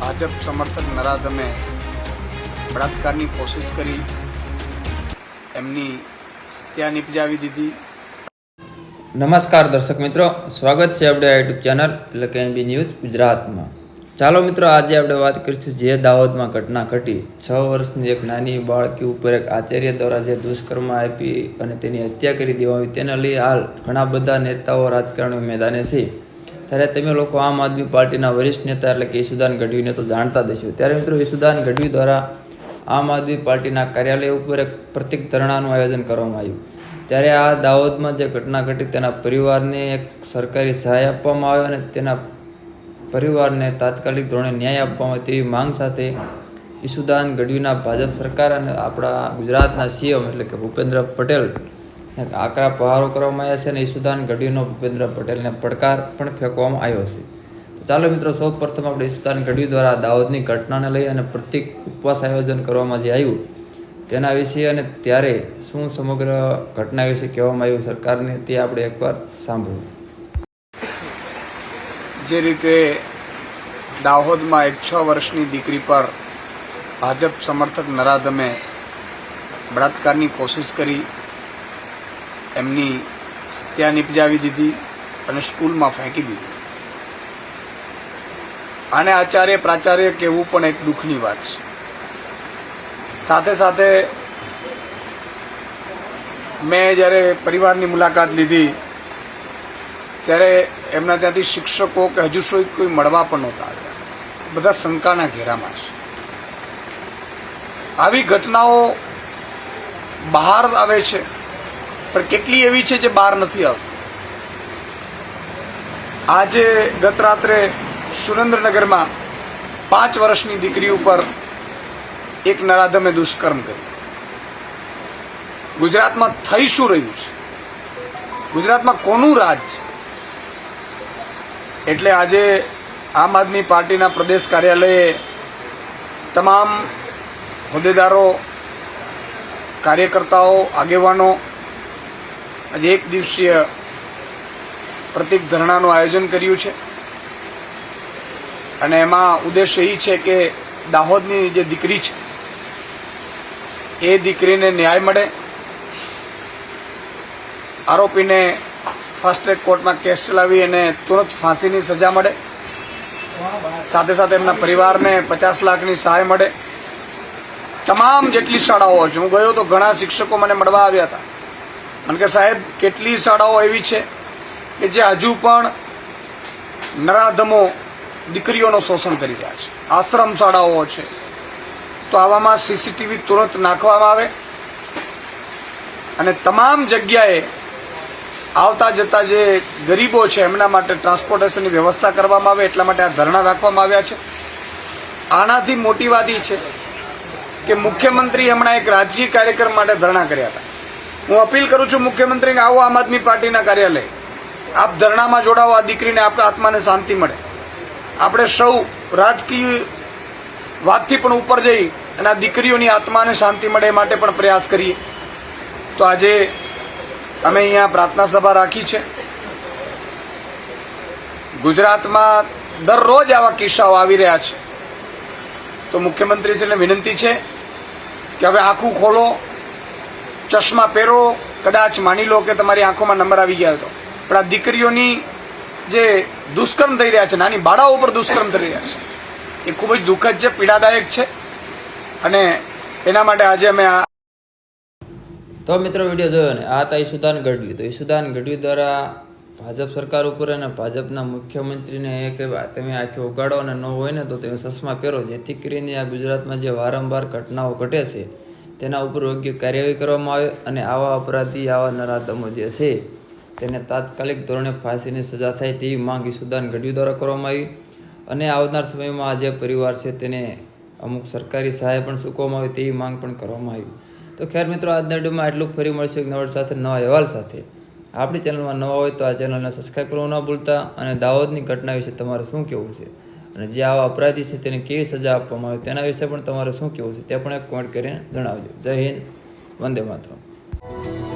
ભાજપ સમર્થક નરાધમે બળાત્કારની કોશિશ કરી. એમની હત્યા નિપજાવી દીધી. નમસ્કાર દર્શક મિત્રો, સ્વાગત છે આપણે યુટ્યુબ ચેનલ એટલે કે એમબી ન્યૂઝ ગુજરાતમાં. ચાલો મિત્રો, આજે આપણે વાત કરીશું જે દાહોદમાં ઘટના ઘટી. છ વર્ષની એક નાની બાળકી ઉપર એક આચાર્ય દ્વારા જે દુષ્કર્મ આપી અને તેની હત્યા કરી તેના તેને લઈ હાલ ઘણા બધા નેતાઓ રાજકારણીઓ મેદાને છે. ત્યારે તમે લોકો આમ આદમી પાર્ટીના વરિષ્ઠ નેતા એટલે કે ઈસુદાન ગઢવીને તો જાણતા જ હશો. ત્યારે મિત્રો ઈસુદાન ગઢવી દ્વારા આમ આદમી પાર્ટીના કાર્યાલય ઉપર એક પ્રતિક ધરણાનું આયોજન કરવામાં આવ્યું. ત્યારે આ દાહોદમાં જે ઘટના ઘટી તેના પરિવારને એક સરકારી સહાય આપવામાં આવ્યો અને તેના પરિવારને તાત્કાલિક ધોરણે ન્યાય આપવામાં તેવી માંગ સાથે ઈસુદાન ગઢવીના ભાજપ સરકાર અને આપણા ગુજરાતના સીએમ એટલે કે ભૂપેન્દ્ર પટેલ આકરા પ્રહારો કરવામાં આવ્યા છે અને ઈસુદાન ગઢવીનો ભૂપેન્દ્ર પટેલને પડકાર પણ ફેંકવામાં આવ્યો છે. ચાલો મિત્રો સૌ પ્રથમ આપણે ઈસુદાન ગઢવી દ્વારા દાહોદની ઘટનાને લઈ અને પ્રતિક ઉપવાસ આયોજન કરવામાં જે આવ્યું તેના વિશે અને ત્યારે શું સમગ્ર ઘટના વિશે કહેવામાં આવ્યું સરકારને તે આપણે એકવાર સાંભળ્યું જે રીતે દાહોદમાં એક છ વર્ષની દીકરી પર ભાજપ સમર્થક નરાધમે બળાત્કારની કોશિશ કરી એમની ત્યાં નિપજાવી દીધી અને સ્કૂલમાં ફેંકી દીધી. આને આચાર્ય પ્રાચાર્ય કહેવું પણ એક દુઃખની વાત છે. સાથે સાથે મેં જ્યારે પરિવારની મુલાકાત લીધી, ત્યારે એમના ત્યાંથી શિક્ષકો કે હજુ સુધી કોઈ મળવા પણ નહોતા આવ્યા. બધા શંકાના ઘેરામાં છે. આવી ઘટનાઓ બહાર આવે છે. પણ કેટલી એવી છે જે બહાર નથી આવતી? આજે ગત રાત્રે સુરેન્દ્રનગરમાં પાંચ વર્ષની દીકરી ઉપર એક નરાધમે દુષ્કર્મ કર્યું. ગુજરાતમાં થઈ શું રહ્યું છે? ગુજરાતમાં કોનું રાજ છે? એટલે આજે આમ આદમી પાર્ટીના પ્રદેશ કાર્યાલયે તમામ હોદ્દેદારો, કાર્યકર્તાઓ, આગેવાનો આજે એક દિવસીય પ્રતિક ધરણાનું આયોજન કર્યું છે. અને એમાં ઉદ્દેશ્ય એ છે કે દાહોદની જે દીકરી છે, એ દીકરીને ન્યાય મળે. આરોપીને ફાસ્ટ ટ્રેક કોર્ટમાં કેસ ચલાવી અને તુરંત ફાંસીની સજા મળે. સાથે સાથે એમના પરિવારને પચાસ લાખની સહાય મળે. તમામ જેટલી શાળાઓ છે, હું ગયો તો ઘણા શિક્ષકો મને મળવા આવ્યા હતા. મને કે સાહેબ, કેટલી શાળાઓ એવી છે કે જે હજુ પણ નરાધમો દીકરીઓનું શોષણ કરી રહ્યા છે. આશ્રમ શાળાઓ છે. તો આવામાં સીસીટીવી તુરંત નાખવામાં આવે અને તમામ જગ્યાએ આવતા જતા જે ગરીબો છે, એમના માટે ટ્રાન્સપોર્ટેશનની વ્યવસ્થા કરવામાં આવે, એટલા માટે આ ધરણા રાખવામાં આવ્યા છે. આનાથી મોટી વાત છે કે મુખ્યમંત્રી હમણાં એક રાજકીય કાર્યક્રમ માટે ધરણા કર્યા હતા. હું અપીલ કરું છું મુખ્યમંત્રીને આવો આમ આદમી પાર્ટીના કાર્યાલય. આપ ધરણામાં જોડાવો, આ દીકરીને આપણા આત્માને શાંતિ મળે. આપણે સૌ રાજકીય વાતથી પણ ઉપર જઈ અને આ દીકરીઓની આત્માને શાંતિ મળે એ માટે પણ પ્રયાસ કરીએ. તો આજે અમે અહીંયા પ્રાર્થના સભા રાખી છે. ગુજરાતમાં દરરોજ આવા કિસ્સાઓ આવી રહ્યા છે. તો મુખ્યમંત્રીશ્રીને વિનંતી છે કે હવે આંખું ખોલો ચશ્મા પહેરો, કદાચ માની લો કે તમારી આંખોમાં નંબર આવી ગયા હતો પણ આ દીકરીઓની જે દુષ્કર્મ થઈ રહ્યા છે, નાની બાળાઓ ઉપર દુષ્કર્મ થઈ રહ્યા છે, એ ખૂબ જ દુઃખદ છે, પીડાદાયક છે. અને એના માટે આજે અમે આ તો મિત્રો વીડિયો જોયો ને? આ હતા ઈસુદાન ગઢવી. તો ઈસુદાન ગઢવી દ્વારા ભાજપ સરકાર ઉપર અને ભાજપના મુખ્યમંત્રીને એ કહેવા તમે આખી ઉગાડો અને ન હોય ને તો તમે ચશ્મા પહેરો. જેથી કરીને આ ગુજરાતમાં જે વારંવાર ઘટનાઓ ઘટે છે તેના ઉપર યોગ્ય કાર્યવાહી કરવામાં આવે અને આવા અપરાધી આવા નરાધમો જે છે, તેને તાત્કાલિક ધોરણે ફાંસીની સજા થાય તેવી માંગ ઈસુદાન ગઢવી દ્વારા કરવામાં આવી. અને આવનાર સમયમાં આ જે પરિવાર છે તેને અમુક સરકારી સહાય પણ ચૂકવવામાં આવે તેવી માંગ પણ કરવામાં આવી. તો ખેર મિત્રો, આજના વિડીયોમાં એટલું ફરી મળશે એક નવડ સાથે, નવા અહેવાલ સાથે. આપણી ચેનલમાં નવા હોય તો આ ચેનલને સબસ્ક્રાઈબ કરવાનું ન ભૂલતા અને દાહોદની ઘટના વિશે તમારે શું કહેવું છે? અને જે આવા અપરાધી છે તેને કેવી સજા આપવામાં આવે તેના વિશે પણ તમારે શું કહેવું છે તે પણ એક કોમેન્ટ કરીને જણાવજો. જય હિન્દ, વંદે માતરમ.